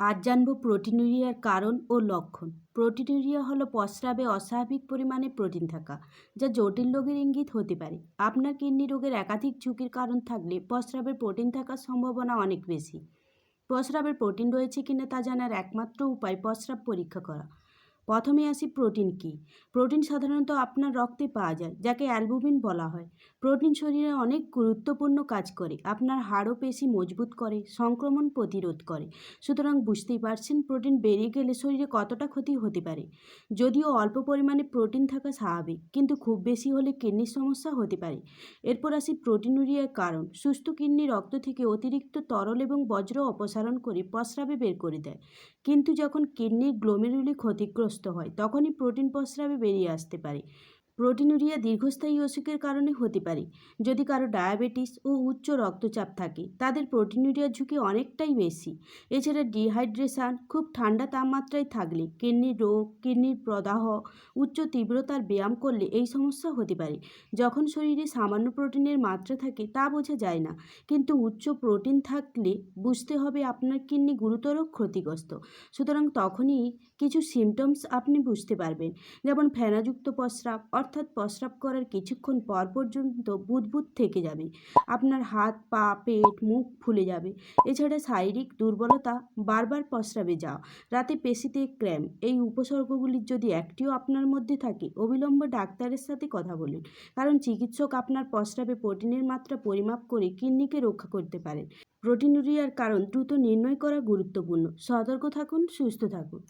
আজ জানব প্রোটিনুরিয়ার কারণ ও লক্ষণ। প্রোটিনুরিয়া হলো প্রস্রাবে অস্বাভাবিক পরিমাণে প্রোটিন থাকা, যা জটিল রোগের ইঙ্গিত হতে পারে। আপনার কিডনি রোগের একাধিক ঝুঁকির কারণ থাকলে প্রস্রাবে প্রোটিন থাকার সম্ভাবনা অনেক বেশি। প্রস্রাবের প্রোটিন রয়েছে কিনা তা জানার একমাত্র উপায় প্রস্রাব পরীক্ষা করা। প্রথমে আসি প্রোটিন কী। প্রোটিন সাধারণত আপনার রক্তে পাওয়া যায়, যাকে অ্যালবুমিন বলা হয়। প্রোটিন শরীরে অনেক গুরুত্বপূর্ণ কাজ করে, আপনার হাড়ও পেশি মজবুত করে, সংক্রমণ প্রতিরোধ করে। সুতরাং বুঝতেই পারছেন প্রোটিন বেরিয়ে গেলে শরীরে কতটা ক্ষতি হতে পারে। যদিও অল্প পরিমাণে প্রোটিন থাকা স্বাভাবিক, কিন্তু খুব বেশি হলে কিডনির সমস্যা হতে পারে। এরপর আসি প্রোটিনুরিয়ার কারণ। সুস্থ কিডনি রক্ত থেকে অতিরিক্ত তরল এবং বজ্র অপসারণ করে প্রস্রাবে বের করে দেয়। কিন্তু যখন কিডনির গ্লোমেরুলি ক্ষতিগ্রস্ত হয় তখনই প্রোটিন প্রস্রাবে বেরিয়ে আসতে পারে। প্রোটিনুরিয়া দীর্ঘস্থায়ী অসুখের কারণে হতে পারে। যদি কারও ডায়াবেটিস ও উচ্চ রক্তচাপ থাকে, তাদের প্রোটিনুরিয়ার ঝুঁকি অনেকটাই বেশি। এছাড়া ডিহাইড্রেশন খুব ঠান্ডা তাপমাত্রায় থাকলে কিডনির রোগ, কিডনির প্রদাহ, উচ্চ তীব্রতার ব্যায়াম করলে এই সমস্যা হতে পারে। যখন শরীরে সামান্য প্রোটিনের মাত্রা থাকে, তা বোঝা যায় না। কিন্তু উচ্চ প্রোটিন থাকলে বুঝতে হবে আপনার কিডনি গুরুতর ক্ষতিগ্রস্ত। সুতরাং তখনই কিছু সিমটমস আপনি বুঝতে পারবেন। যেমন ফেনাযুক্ত প্রস্রাব অর্থাৎ প্রস্রাব করার কিছুক্ষণ পর পর্যন্ত বুদবুদ থেকে যাবে। আপনার হাত, পা, পেট, মুখ ফুলে যাবে। এছাড়া শারীরিক দুর্বলতা বারবার প্রস্রাবে যাওয়া রাতে পেশিতে ক্র্যাম এই উপসর্গগুলির যদি একটিও আপনার মধ্যে থাকে, অবিলম্বে ডাক্তারের সাথে কথা বলুন। কারণ চিকিৎসক আপনার প্রস্রাবে প্রোটিনের মাত্রা পরিমাপ করে কিডনিকে রক্ষা করতে পারেন। প্রোটিনুরিয়ার কারণ দ্রুত নির্ণয় করা গুরুত্বপূর্ণ। সতর্ক থাকুন, সুস্থ থাকুন।